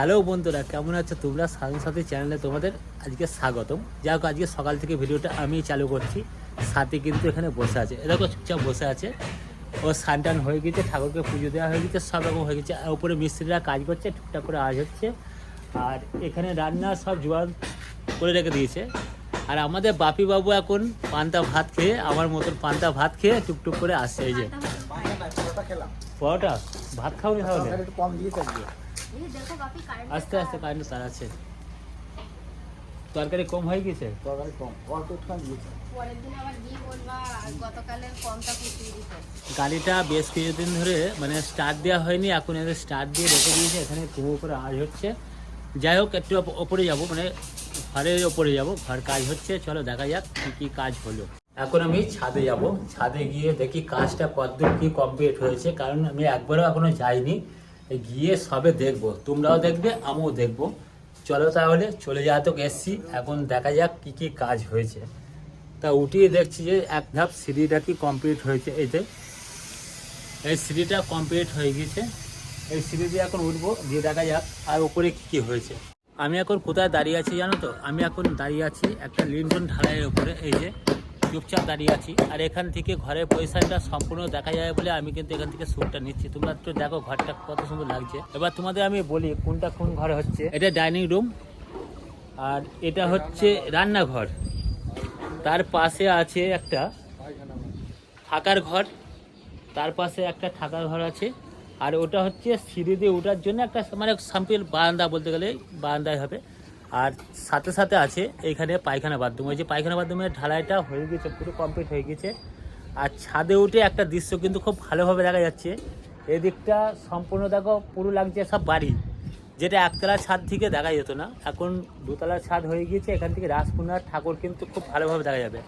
Hello বন্ধুরা কেমন আছো তোমরা? সাথী সাথী চ্যানেলে তোমাদের আজকে স্বাগতম। যাই হোক আজকে সকাল থেকে ভিডিওটা আমি চালু করছি। সাথে কিন্তু এখানে বসে আছে। এরকম চুপচাপ বসে আছে। ও স্নান টান হয়ে গেছে ঠাকুরকে পুজো দেওয়া হয়ে গেছে সব রকম হয়ে গেছে। আর উপরে মিস্ত্রিরা কাজ করছে টুকটাক করে আজ হচ্ছে। আর এখানে রান্না সব জোয়ার করে রেখে দিয়েছে। আর আমাদের বাপি বাবু এখন পান্তা ভাত খেয়ে আমার মতন পান্তা ভাত খেয়ে টুকটুক করে আসছে এই যে। পরোটা? ভাত খাওনি তাহলে? কম দিয়েছে আস্তে আস্তে কারেন্ট তার আছে তরকারি কম হয়ে গেছে? তরকারি কম। অল্প একটুখানি দিয়েছে। পরের দিন আবার গিয়ে বলবা গতকালের কমটা পুষিয়ে দিতে। গাড়িটা বেশ কিছুদিন ধরে মানে স্টার্ট দেওয়া হয়নি এখন এদের স্টার্ট দিয়ে রেখে দিয়েছে এখানে কুমো করে আজ হচ্ছে। যাই হোক একটু ওপরে যাব মানে ঘরের ওপরে যাব ঘর কাজ হচ্ছে চলো দেখা যাক কী কী কাজ হলো। এখন আমি ছাদে যাব। ছাদে গিয়ে দেখি কাজটা কতদূর কি কমপ্লিট হয়েছে কারণ আমি একবারও এখনও যাইনি। গিয়ে সবে দেখব। তোমরাও দেখবে, আমিও দেখব। চলো তাহলে চলে যাওয়া তো এসছি এখন দেখা যাক কি কি কাজ হয়েছে। তা উঠিয়ে দেখছি যে এক ধাপ সিঁড়িটা কি কমপ্লিট হয়েছে। যে, এই সিঁড়িটা কমপ্লিট হয়ে গেছে এই সিঁড়ি দিয়ে এখন উঠবো দিয়ে দেখা যাক আর ওপরে কি কি হয়েছে। আমি এখন কোথায় দাঁড়িয়ে আছি জানো তো? আমি এখন দাঁড়িয়ে আছি একটা লিন্টন ঢালাইয়ের উপরে। এই যে চুপচাপ দাঁড়িয়ে আছি। আর এখান থেকে ঘরের পয়সাটা সম্পূর্ণ দেখা যায় বলে আমি কিন্তু এখান থেকে শ্যুটটা নিচ্ছি। তোমরা একটু দেখো ঘরটা কত সুন্দর লাগছে। এবার তোমাদের আমি বলি কোনটা কোন ঘর হচ্ছে। এটা ডাইনিং রুম আর এটা হচ্ছে রান্নাঘর। তার পাশে আছে একটা থাকার ঘর, তার পাশে একটা থাকার ঘর আছে। আর ওটা হচ্ছে সিঁড়ি দিয়ে ওঠার জন্য একটা মানে সাম্পিল বারান্দা বলতে গেলে বারান্দায় হবে। আর সাথে সাথে আছে এখানে পায়খানা বাথরুম। ওই যে পায়খানা বাথরুমের ঢালাইটা হয়ে গেছে, পুরো কমপ্লিট হয়ে গেছে। আর ছাদে উঠে একটা দৃশ্য কিন্তু খুব ভালোভাবে দেখা যাচ্ছে। এদিকটা সম্পূর্ণ দেখো, পুরো লাগছে সব বাড়ি। যেটা একতলার ছাদ থেকে দেখা যেত না। এখন দুতলার ছাদ হয়ে গিয়েছে, এখান থেকে রাজকুনার ঠাকুর কিন্তু খুব ভালোভাবে দেখা যাবে।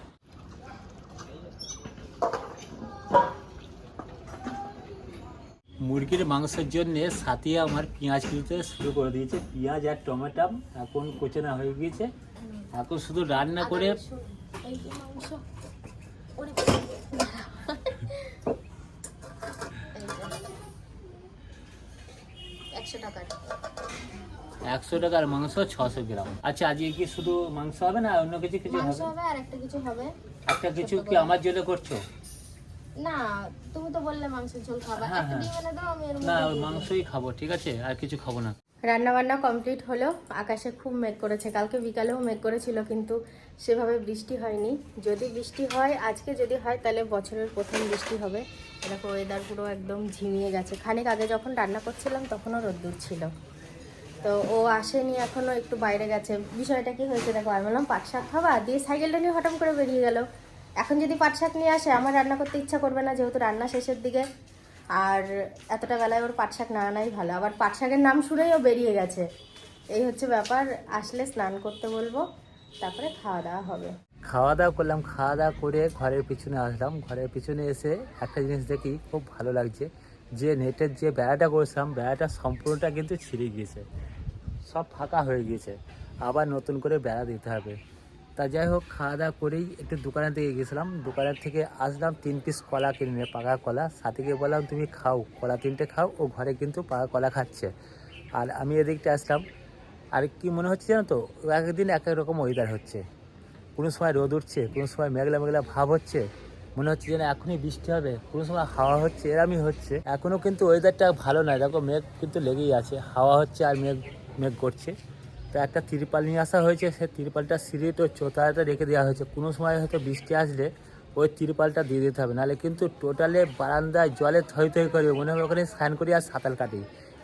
মুরগির মাংসের জন্য সাথে আমার পেঁয়াজ কিনতে শুরু করে দিয়েছে। পেঁয়াজ আর টমেটো এখন কোচনা হয়ে গিয়েছে। এখন শুধু রান্না করে একশো টাকার। মাংস ছশো গ্রাম। আচ্ছা আজকে কি শুধু মাংস হবে না অন্য কিছু কিছু হবে? আর একটা কিছু হবে। একটা কিছু কি আমার জন্য করছ? না তুমি তো বললে মাংসের ঝোল খাবা। হ্যাঁ, একটা হ্যাঁ। ডিম এনে দাও আমি এর না মাংসই খাব ঠিক আছে? আর কিছু খাব না। রান্না বান্না কমপ্লিট হলো আকাশে খুব মেঘ করেছে। কালকে বিকালেও মেঘ করেছিল কিন্তু সেভাবে বৃষ্টি হয়নি। যদি বৃষ্টি হয় আজকে যদি হয় তাহলে বছরের প্রথম বৃষ্টি হবে। এরকম ওয়েদার পুরো একদম ঝিমিয়ে গেছে। খানিক আগে যখন রান্না করছিলাম তখনও রোদ্দুর ছিল। তো ও আসেনি এখনও একটু বাইরে গেছে। বিষয়টা কি হয়েছে দেখো আমি বললাম পাট শাক খাবা? দিয়ে সাইকেলটা নিয়ে হঠাৎ করে বেরিয়ে গেল। এখন যদি পাট শাক নিয়ে আসে, আমার রান্না করতে ইচ্ছা করবে না যেহেতু রান্না শেষের দিকে। আর এতটা বেলায় ওর পাট শাক না আনাই ভালো। আবার পাট শাকের নাম শুনেই ও বেরিয়ে গেছে। এই হচ্ছে ব্যাপার। আসলে স্নান করতে বলব, তারপরে খাওয়া দাওয়া হবে। খাওয়া দাওয়া করলাম, খাওয়া দাওয়া করে ঘরের পিছনে আসলাম। ঘরের পিছনে এসে একটা জিনিস দেখি, খুব ভালো লাগছে। যে নেটের যে বেড়াটা করেছিলাম, বেড়াটা সম্পূর্ণটা কিন্তু ছিঁড়ে গিয়েছে। সব ফাঁকা হয়ে গিয়েছে। আবার নতুন করে বেড়া দিতে হবে। তা যাই হোক, খাওয়া দাওয়া করেই একটু দোকানের দিকে গেছিলাম। দোকানের থেকে আসলাম, তিন পিস কলা কিনে পাকা কলা। সাথীকে বললাম, তুমি খাও, কলা তিনটে খাও, ও ঘরে কিন্তু পাকা কলা খাচ্ছে। আর আমি এদিকটা আসলাম। আর কি মনে হচ্ছে জানো তো একদিন এক এক রকম ওয়েদার হচ্ছে। কোনো সময় রোদ উঠছে, কোনো সময় মেঘলা মেঘলা ভাব হচ্ছে। মনে হচ্ছে যেন এখনই বৃষ্টি হবে, কোনো সময় হাওয়া হচ্ছে, এরমই হচ্ছে। এখনও কিন্তু ওয়েদারটা ভালো নয়। দেখো, মেঘ কিন্তু লেগেই আছে, হাওয়া হচ্ছে আর মেঘ মেঘ করছে। তো একটা তিরপাল নিয়ে আসা হয়েছে সেই তিরপালটা সিঁড়ি তো চোতাতে রেখে দেওয়া হয়েছে। কোনো সময় হয়তো বৃষ্টি আসলে ওই তিরপালটা দিয়ে দিতে হবে, নাহলে কিন্তু টোটালে বারান্দায় জলে থই থই করবে মনে হবে ওখানে স্নান করি আর সাঁতার কাটি।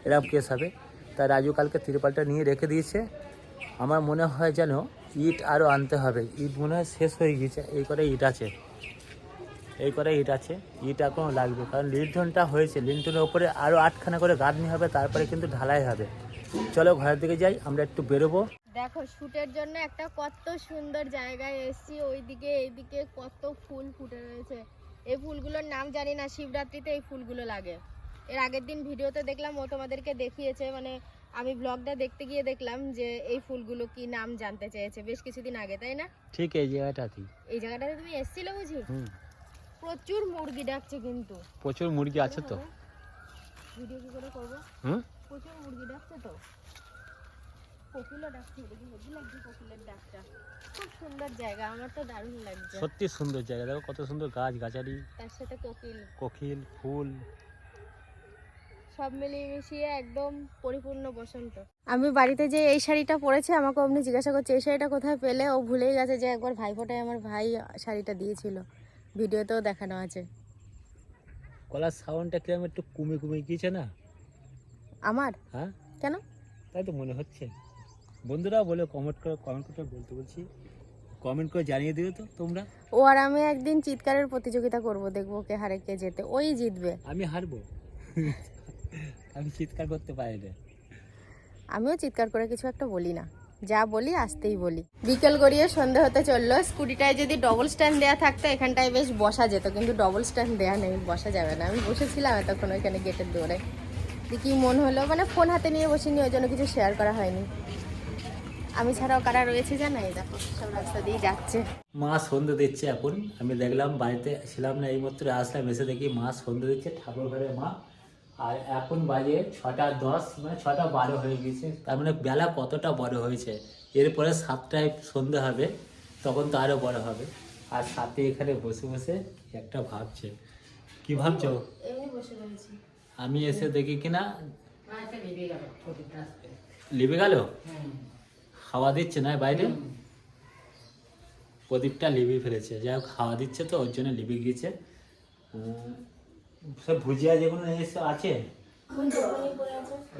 এরকম কেস হবে। তা রাজু কালকে তিরপালটা নিয়ে রেখে দিয়েছে। আমার মনে হয় যেন ইট আরও আনতে হবে। ইট মনে হয় শেষ হয়ে গিয়েছে। এই করে ইট আছে। এই করে ইট আছে। ইট এখনও লাগবে। কারণ লিন্টনটা হয়েছে। লিন্টনের ওপরে আরও আটখানা করে গাঁথনি হবে, তারপরে কিন্তু ঢালাই হবে। চলো ঘরের দিকে যাই আমরা একটু বেরোবো। দেখো শুটের জন্য একটা কত সুন্দর জায়গায় এসছি ওইদিকে এইদিকে কত ফুল ফুটে রয়েছে। এই ফুলগুলোর নাম জানি না শিবরাত্রিতে এই ফুলগুলো লাগে। এর আগের দিন ভিডিওতে দেখলাম ও তোমাদেরকে দেখিয়েছে মানে আমি ব্লগটা দেখতে গিয়ে দেখলাম যে এই ফুলগুলো কি নাম জানতে চেয়েছে বেশ কিছুদিন আগে তাই না? ঠিক এই জায়গাটাতেই। এই জায়গাটাতে তুমি এসছিলে বুঝি? প্রচুর মুরগি ডাকছে কিন্তু। প্রচুর মুরগি আছে তো। ভিডিও কি করে করব? হুম? প্রচুর মুরগি ডাকছে তো? কোকিলও ডাকছে হেভি লাগছে কোকিলের ডাকটা? খুব সুন্দর জায়গা আমার তো দারুণ লাগছে। সত্যি সুন্দর জায়গা দেখো কত সুন্দর গাছ গাছালি। তার সাথে কোকিল কোকিল ফুল। সব মিলিয়ে মিশিয়ে একদম পরিপূর্ণ বসন্ত। আমি বাড়িতে যে এই শাড়িটা পরেছি আমাকে অমনি জিজ্ঞাসা করছে এই শাড়িটা কোথায় পেলে? ও ভুলেই গেছে যে একবার ভাইফোঁটায় আমার ভাই শাড়িটা দিয়েছিল। ভিডিওতেও দেখানো আছে। গলার সাউন্ডটা কীরকম একটু কুমি কুমি গিয়েছে না? আমার? হ্যাঁ। কেন? তাই তো মনে হচ্ছে। বন্ধুরাও বলে কমেন্ট করে কমেন্ট করে বলতে বলছি। কমেন্ট করে জানিয়ে দিও তো তোমরা। ও আর আমি একদিন চিৎকারের প্রতিযোগিতা করব দেখব কে হারে কে যেতে ওই জিতবে। আমি হারবো। আমি চিৎকার করতে পারি না। আমিও চিৎকার করে কিছু একটা বলি না। যা বলি আসতেই বলি। বিকেল গড়িয়ে সন্ধে হতে চলল। স্কুটিটায় যদি ডবল স্ট্যান্ড দেওয়া থাকতো এখানটায় বেশ বসা যেত। কিন্তু ডবল স্ট্যান্ড দেওয়া নেই বসা যাবে না। আমি বসেছিলাম এতক্ষণ ওইখানে গেটের দৌড়ে। কি মন হলো মানে ফোন হাতে নিয়ে বসিনি ওই জন্য কিছু শেয়ার করা হয়নি। আমি ছাড়াও কারা রয়েছে জানো এই দেখো সব রাস্তা দিয়ে যাচ্ছে। মা সন্ধে দিচ্ছে এখন। আমি দেখলাম বাড়িতে ছিলাম না এই মাত্র আসলাম এসে দেখি মা সন্ধে দিচ্ছে ঠাকুর ঘরে মা। আর এখন বাজে ছটা দশ মানে ছটা বারো হয়ে গেছে তার মানে বেলা কতটা বড় হয়েছে? এরপরে সাতটায় সন্ধে হবে তখন তো আরও বড় হবে। আর সাথে এখানে বসে বসে একটা ভাবছে। কি ভাবছ? এমনি বসে রয়েছি। আমি এসে দেখি কিনা। লিবে গেল খাওয়া দিচ্ছে না বাইরে? প্রদীপটা লিবি ফেলেছে। যাই হোক হাওয়া দিচ্ছে তো ওর জন্য লিবি গিয়েছে। সব ভুজিয়া যেগুলো এসে আছে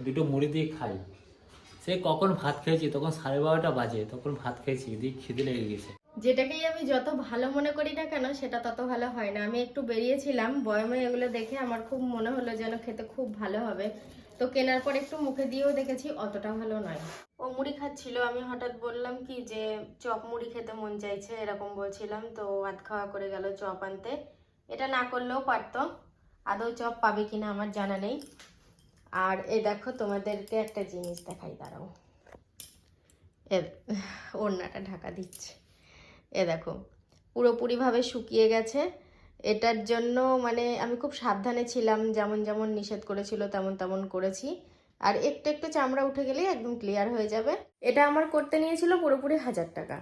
দুটো মুড়ি দিয়ে খাই। সে কখন ভাত খেয়েছি? তখন সাড়ে বারোটা বাজে তখন ভাত খেয়েছি দিয়ে খিদে লেগে গেছে যেটাকেই আমি যত ভালো মনে করি না কেন, সেটা তত ভালো হয় না। আমি একটু বেরিয়েছিলাম বয়মে এগুলো দেখে আমার খুব মনে হলো যেন খেতে খুব ভালো হবে। তো কেনার পর একটু মুখে দিয়েও দেখেছি অতটা ভালো নয়। ও মুড়ি খাচ্ছিল, আমি হঠাৎ বললাম কি যে, চপ মুড়ি খেতে মন চাইছে, এরকম বলছিলাম। তো আধ খাওয়া করে গেল চপ আনতে। এটা না করলেও পারতো। আদৌ চপ পাবে কিনা আমার জানা নেই। আর এ দেখো, তোমাদেরকে একটা জিনিস দেখাই, দাঁড়াও। এ, ওড়নাটা ঢাকা দিচ্ছে। এ দেখো, পুরোপুরিভাবে শুকিয়ে গেছে। এটার জন্য মানে আমি খুব সাবধানে ছিলাম, যেমন যেমন নিষেধ করেছিল তেমন তেমন করেছি। আর একটু একটু চামড়া উঠে গেলেই একদম ক্লিয়ার হয়ে যাবে। এটা আমার করতে নিয়েছিল পুরোপুরি হাজার টাকা।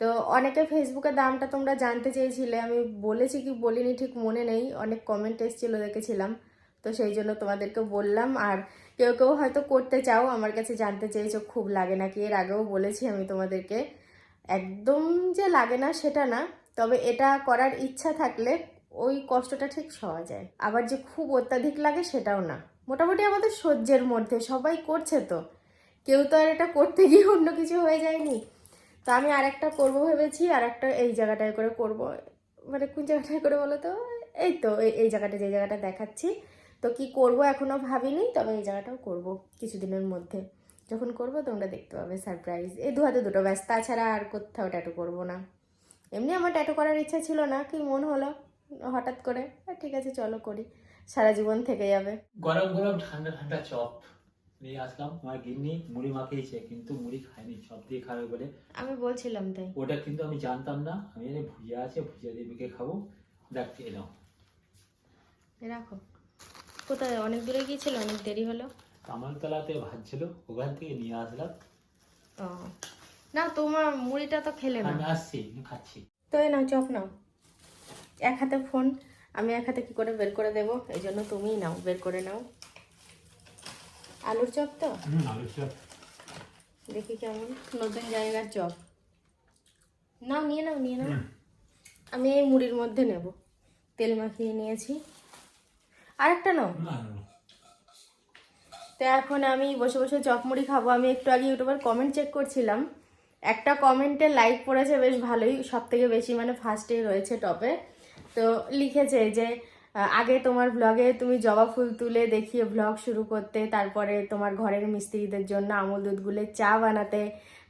তো অনেকে ফেসবুকে দামটা তোমরা জানতে চেয়েছিলে, আমি বলেছি কি বলিনি ঠিক মনে নেই, অনেক কমেন্ট এসেছিল দেখেছিলাম। তো সেই জন্য তোমাদেরকে বললাম, আর কেউ কেউ হয়তো করতে চাও, আমার কাছে জানতে চেয়েছো, খুব লাগে নাকি? এর আগেও বলেছি আমি তোমাদেরকে। একদম যে লাগে না সেটা না, তবে এটা করার ইচ্ছা থাকলে ওই কষ্টটা ঠিক সওয়া যায় আবার যে খুব অত্যাধিক লাগে সেটাও না। মোটামুটি আমাদের সহ্যের মধ্যে, সবাই করছে তো। কেউ তো আর এটা করতে গিয়ে অন্য কিছু হয়ে যায়নি। তো আমি আর একটা করব ভেবেছি আর একটা এই জায়গাটায় করে করব। মানে কোন জায়গাটায় করে বলো তো? এই তো, এই জায়গাটা, যে জায়গাটা দেখাচ্ছি। তো কি করব এখনও ভাবিনি, তবে এই জায়গাটাও করব কিছুদিনের মধ্যে। যখন করব তোমরা দেখতে পাবে সারপ্রাইজ এই দু হাতে দুটো ব্যাস তাছাড়া আর কোথাও ট্যাটু করব না। এমনি আমার ট্যাটু করার ইচ্ছা ছিল না কি মন হলো হঠাৎ করে ঠিক আছে চলো করি। সারা জীবন থেকে যাবে। গরম গরম ঠান্ডা ঠান্ডা চপ নিয়ে আসলাম। আমার গিন্নি মুড়ি মাখিয়েছে কিন্তু মুড়ি খায়নি চপ দিয়ে খাবে বলে। আমি বলছিলাম তাই। ওটা কিন্তু আমি জানতাম না। আমি জানি ভুজিয়া আছে ভুজিয়া দিয়ে মেখে খাব। দেখ এলাম রাখো। কোথায়? অনেক দূরে গিয়েছিল অনেক দেরি হলো। কামালতলাতে ভাজছিল ওখান থেকে নিয়ে আসলাম। ও। না তোমার মুড়িটা তো খেলে না। আমি আসছি খাচ্ছি। তো এই নাও চপ নাও। এক হাতে ফোন আমি এক হাতে কি করে বের করে দেবো? এই জন্য তুমিই নাও বের করে নাও। আলুর চপ তো? আলুর চপ। দেখি কেমন। নতুন জায়গার চপ। নাও নিয়ে নাও নিয়ে নাও। আমি এই মুড়ির মধ্যে নেব। তেল মাখিয়ে নিয়েছি। আরেকটা নাও। তো এখন আমি বসে বসে চপ মুড়ি খাব। আমি একটু আগে ইউটিউবার কমেন্ট চেক করছিলাম। একটা কমেন্টে লাইক পড়েছে, বেশ ভালোই। সব থেকে বেশি মানে ফার্স্টে রয়েছে টপে তো লিখেছে যে আগে তোমার ব্লগে তুমি জবা ফুল তুলে দেখিয়ে ব্লগ শুরু করতে, তারপরে তোমার ঘরের মিস্ত্রিদের জন্য আমল দুধ গুলে চা বানাতে।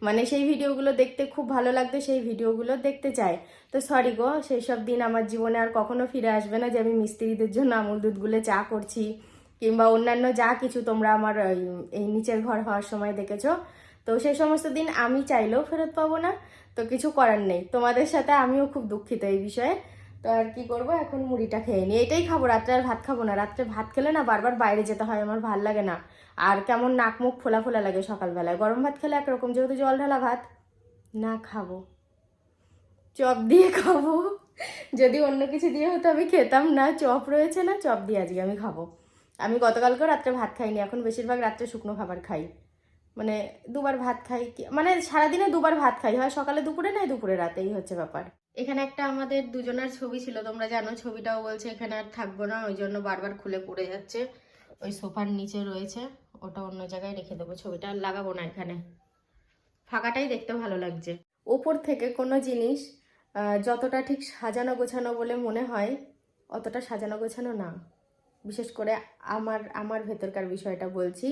মানে সেই ভিডিওগুলো দেখতে খুব ভালো লাগতো, সেই ভিডিওগুলো দেখতে চাই। তো সরি গো সেই সব দিন আমার জীবনে আর কখনো ফিরে আসবে না যে আমি মিস্ত্রিদের জন্য আমল দুধ গুলে চা করছি। কিংবা অন্যান্য যা কিছু তোমরা আমার এই- নিচের ঘর হওয়ার সময় দেখেছ, তো সেই সমস্ত দিন আমি চাইলেও ফেরত পাবো না, তো কিছু করার নেই। তোমাদের সাথে আমিও খুব দুঃখিত এই বিষয়ে। তো আর কি করব, এখন মুড়িটা খেয়ে নিই। এটাই খাব, রাত্রে আর ভাত খাব না। রাত্রে ভাত খেলে না বারবার বাইরে যেতে হয়, আমার ভালো লাগে না। আর কেমন নাক মুখ ফোলা ফোলা লাগে সকালবেলায়। গরম ভাত খেলে একরকম, যেহেতু জল ঢালা ভাত, না খাব। চপ দিয়ে খাব। যদি অন্য কিছু দিয়ে হতো আমি খেতাম না, চপ রয়েছে না, চপ দিয়ে আজকে আমি খাব। আমি গতকালকেও রাত্রে ভাত খাইনি এখন বেশিরভাগ রাত্রে শুকনো খাবার খাই। মানে দুবার ভাত খাই মানে সারাদিনে দুবার ভাত খাই হয় সকালে দুপুরে নয় দুপুরে রাতে এই হচ্ছে ব্যাপার। এখানে একটা আমাদের দুজনের ছবি ছিল তোমরা জানো ছবিটাও বলছে এখানে আর থাকব না ওই জন্য বারবার খুলে পড়ে যাচ্ছে। ওই সোফার নিচে রয়েছে ওটা অন্য জায়গায় রেখে দেবো ছবিটা আর লাগাবো না এখানে। ফাঁকাটাই দেখতে ভালো লাগছে। ওপর থেকে কোনো জিনিস যতটা ঠিক সাজানো গোছানো বলে মনে হয় অতটা সাজানো গোছানো না। বিশেষ করে আমার আমার ভেতরকার বিষয়টা বলছি।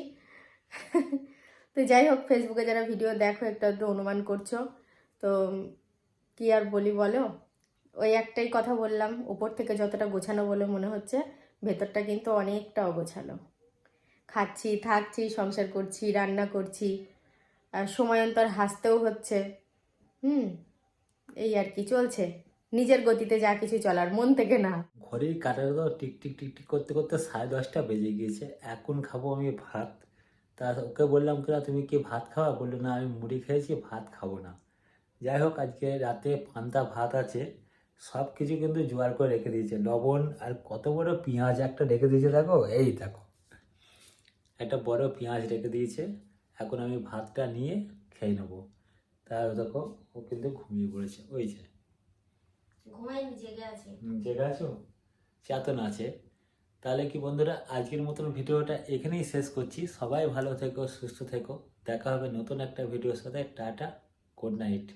তো যাই হোক ফেসবুকে যারা ভিডিও দেখো, একটু একটু অনুমান করছ। তো কি আর বলি বলো? ওই একটাই কথা বললাম ওপর থেকে যতটা গোছানো বলে মনে হচ্ছে, ভেতরটা কিন্তু অনেকটা অগোছালো। খাচ্ছি, থাকছি, সংসার করছি, রান্না করছি, আর সময় অন্তর হাসতেও হচ্ছে। হুম, এই আর কি, চলছে। নিজের গতিতে যা কিছু চলার, মন থেকে না। ঘড়ির কাটার তো টিক টিক টিক টিক করতে করতে সাড়ে দশটা বেজে গিয়েছে। এখন খাব আমি ভাত। তা ওকে বললাম কিনা তুমি কি ভাত খাওয়া বলল, না, আমি মুড়ি খেয়েছি, ভাত খাব না। যাই হোক, আজকে রাতে পান্তা ভাত আছে। সব কিছু কিন্তু জোগাড় করে রেখে দিয়েছে। লবণ আর কত বড় পেঁয়াজ একটা রেখে দিয়েছে, দেখো? এই দেখো। একটা বড় পেঁয়াজ রেখে দিয়েছে। এখন আমি ভাতটা নিয়ে খেয়ে নেব। তার দেখো, ও কিন্তু ঘুমিয়ে পড়েছে। ওই যে। জেগে আছি। জেগে আছো? চেতন আছে। তাহলে কি বন্ধুরা, আজকের মতন ভিডিওটা এখানেই শেষ করছি। সবাই ভালো থেকো, সুস্থ থেকো। দেখা হবে নতুন একটা ভিডিওর সাথে। Tata good night